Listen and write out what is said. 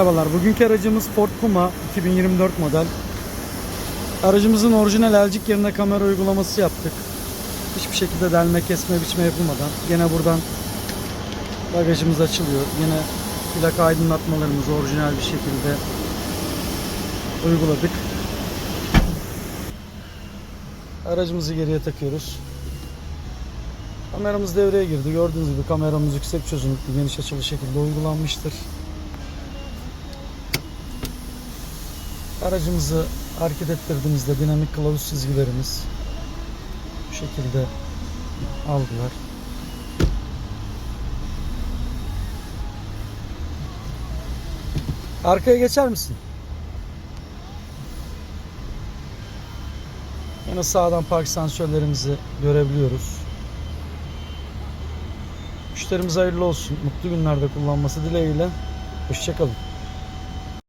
Merhabalar. Bugünkü aracımız Ford Puma 2024 model. Aracımızın orijinal elcik yerine kamera uygulaması yaptık. Hiçbir şekilde delme, kesme, biçme yapılmadan. Gene buradan bagajımız açılıyor. Yine plaka aydınlatmalarımızı orijinal bir şekilde uyguladık. Aracımızı geriye takıyoruz. Kameramız devreye girdi. Gördüğünüz gibi kameramız yüksek çözünürlüklü, geniş açılı şekilde uygulanmıştır. Aracımızı hareket ettirdiğimizde dinamik kılavuz çizgilerimiz bu şekilde aldılar. Arkaya geçer misin? Yine sağdan park sensörlerimizi görebiliyoruz. Müşterimize hayırlı olsun. Mutlu günlerde kullanması dileğiyle. Hoşçakalın.